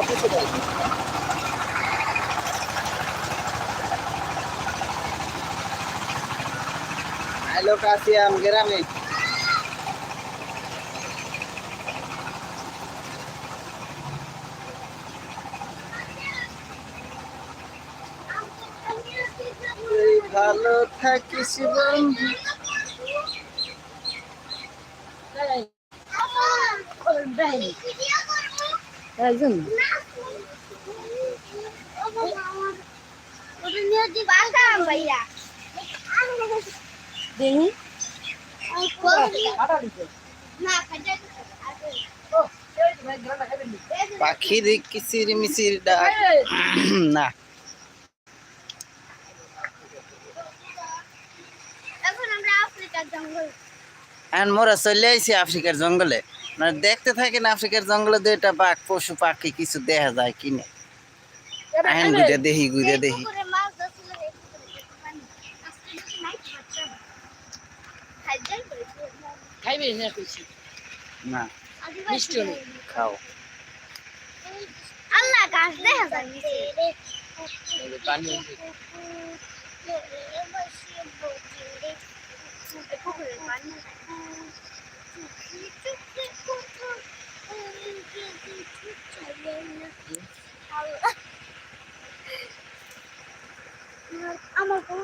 অফিসে হ্যালো কাসিয়াম গ্রামে ভালো থাকিস বন্ধু Hey. একজন? দেখি পাখির কিচির মিচির ডাক। না। এখন আমরা আফ্রিকার জঙ্গল এখন মোরা চলে আইছি আফ্রিকার জঙ্গলে। মানে দেখতে থাকেন আফ্রিকার জঙ্গলে দুইটা বাঘ পশু পাখি কিছু দেখা যায় কিনে আইন ঘুরে দেখি ঘুরে দেখি না খাও আল্লাহ গাছ দেখা যায় পানি পুকুরে পানি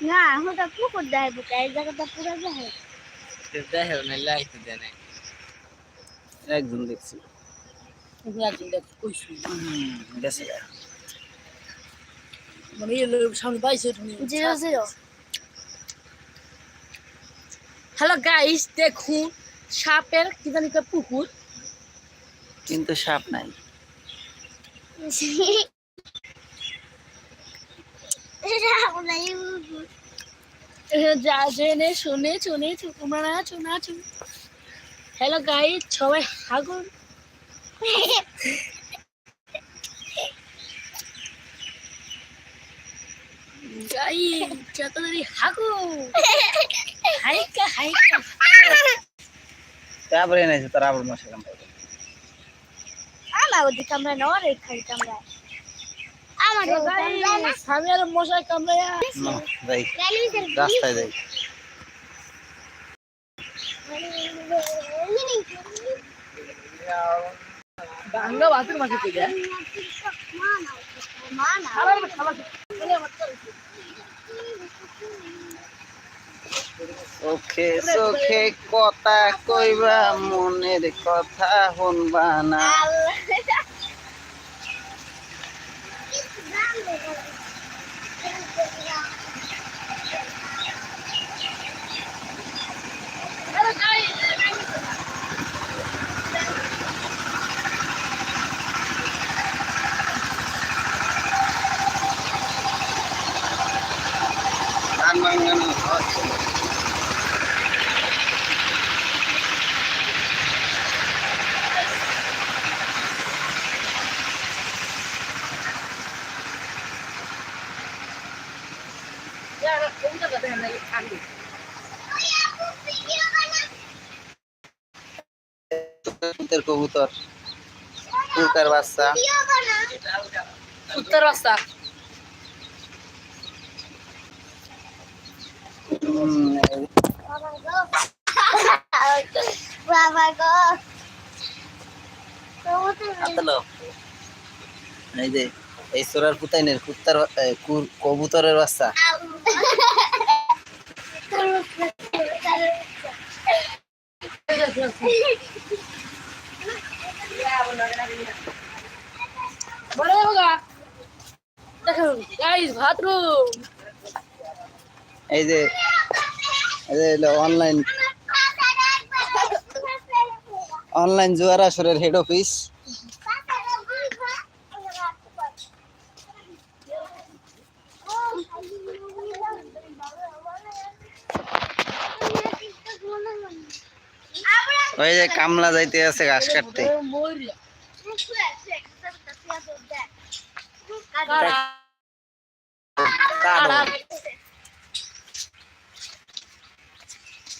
না ওটা পুকুর দেয় বুকা এই জায়গাটা পুরো দেয় না লাইতে দেয় একজন দেখছি। একজন কইছি গেছে। মানে এর সামনে পাইছে তুমি জিরো জিরো। হ্যালো গাইস দেখুন সাপের কি জানি পুকুর। কিন্তু সাপ নাই। যা জেনে শুনে শুনে তোমরা চুনা চুন হ্যালো গাইস সবাই হাগুন। গাইস যতদিন হাগু হাইকা হাইকা। তারপরে এনেছে তার আবার মশা কামড়াবে আমার ওদিকে আমরা নয় খাই আমরা আমার আমি মশাই কামড়াইয়া রাস্তায় যাই বাংলা বাতের মাঝে থেকে চোখে চোখে কথা কইবা মনের কথা শুনবা না। ধান ভাঙানো হচ্ছে কবুতর কবুতর কুকার বাচ্চা উত্তর রাস্তা উম, বাবা গো এই যে এই সোরার পুতাইনের কুত্তার কবুতরের বাচ্চা। বড় হোগা দেখুন গাইস বাথরুম এই যে অনলাইন অনলাইন জুয়ার আসরের হেড অফিস ওই যে কামলা যাইতে আছে ঘাস কাটতে। মরিয়া কারা কারও। এই প্রধান কথা তুই আগা এই যে দেখো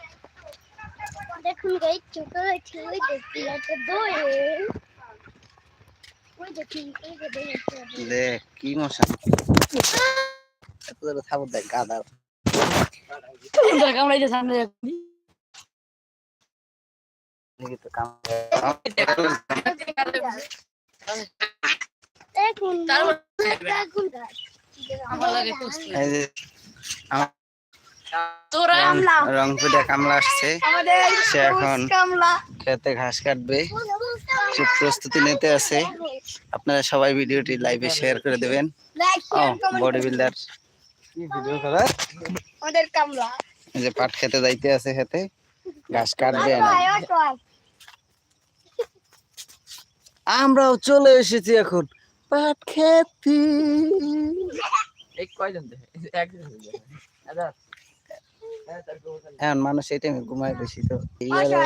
দেখুন গাই ছোট হয়েছে ওই দেখি একটা দৌড়ে ওই দেখি এই যে দেখি কি মশা? এত দেখ যে সামনে যাচ্ছি দেখুন তারপর দেখুন আমার লাগে রংপুরে কামলা আসছে সে এখন খেতে ঘাস কাটবে সে প্রস্তুতি নিতে আছে আপনারা সবাই ভিডিওটি লাইভে শেয়ার করে দেবেন ও বডি বিল্ডার আমাদের কামলা এই যে পাট খেতে যাইতে আছে খেতে ঘাস কাটবে না আমরাও চলে এসেছি এখন পাট খেতে এখন মানুষ এই টাইমে ঘুমায় বেশি তো। এই হলো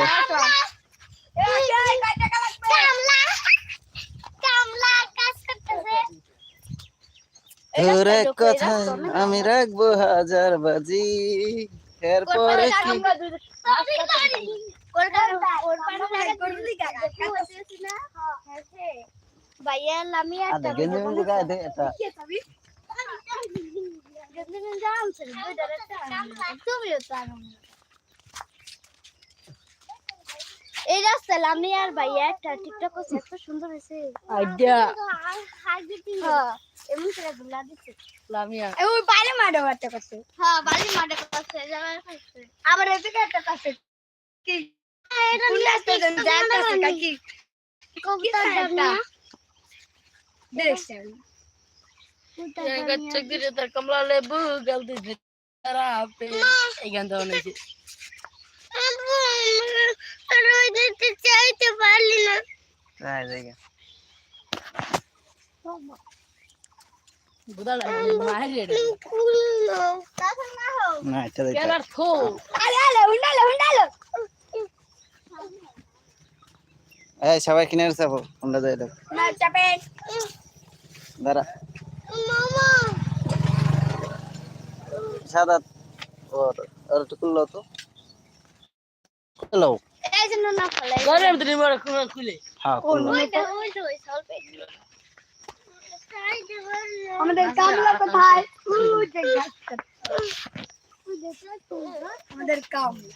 কামলা কামলা কাজ করতেছে তোর কথা আমি রাখব হাজার বাজি। এরপরে কি? ভাইয়া আমি? আদে গেঞ্জি মেঞ্জি গায়ে দে এটা এই রাস্তায় আমি আর ভাইয়া একটা টিকটক করছে এত সুন্দর হয়েছে। আইডিয়া। হ্যাঁ, এমন করে গুলা দিচ্ছে। লামিয়া। ওই বাইরে মাঠে মারতে করছে। হ্যাঁ বাইরে মাঠে করছে আবার এদিকে একটা করছে। কি? এটা নিয়ে আসতে দেন জানতেছে কাকি কবুতর ডাবনা দেখছেন। চেক দিতে তার কমলা লেবু জলদি তারা আপে এই গান দাও নাকি রোজ দিতে চাইতে পারলি না যাই জায়গা বুদাল মারি রে তাছাড়া না হোক না এটা দিতে কেলার থো আলে আলে উন্ডালো উন্ডালো এই সবাই কিনে যাব আমরা যাই দেখ না চাপে দাঁড়া সাদা ওর ওর একটু খুললো তো। খুললো। হ্যাঁ আমাদের কামলা কোথায়? আমাদের গামলা।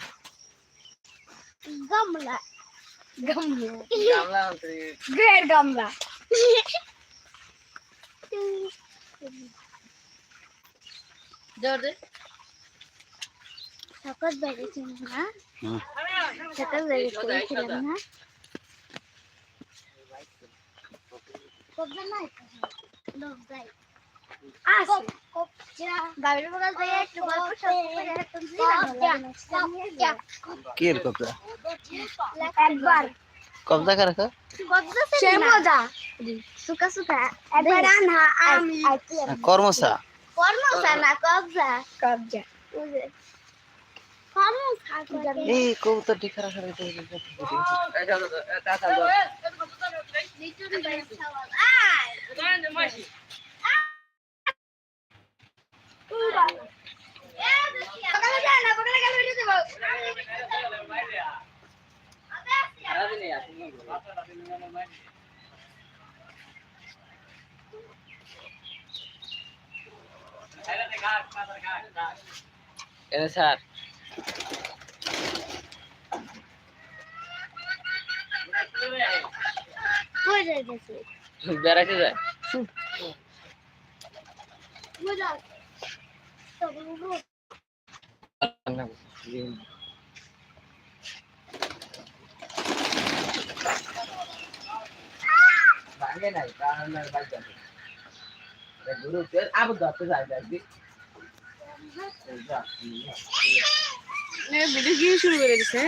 গামলা। গ্রেট গামলা। জোরে সকাল বেড়েছিল না হুম। সকাল বেড়েছিলাম না কবে নাই লোক যাই গাড়ির বগল থেকে একটু গল্প কি এর কবজা একবার কবজা কার রাখা সে মজা। সুকা সুকা একবার আনহা আমি। কর্মসা। কর্মসা না কবজা। কবজা। এই কবুতর টিকা রাখা সকালে যায় না সকালে গেলে বেরিয়ে দেবো স্যার। বেড়াইতে যায়। বুঝা লাগে নাই আর বাদ যাবে গুরুতে আবু ধরতে যাই যাবি ভিডিও কি। শুরু করে দিছে।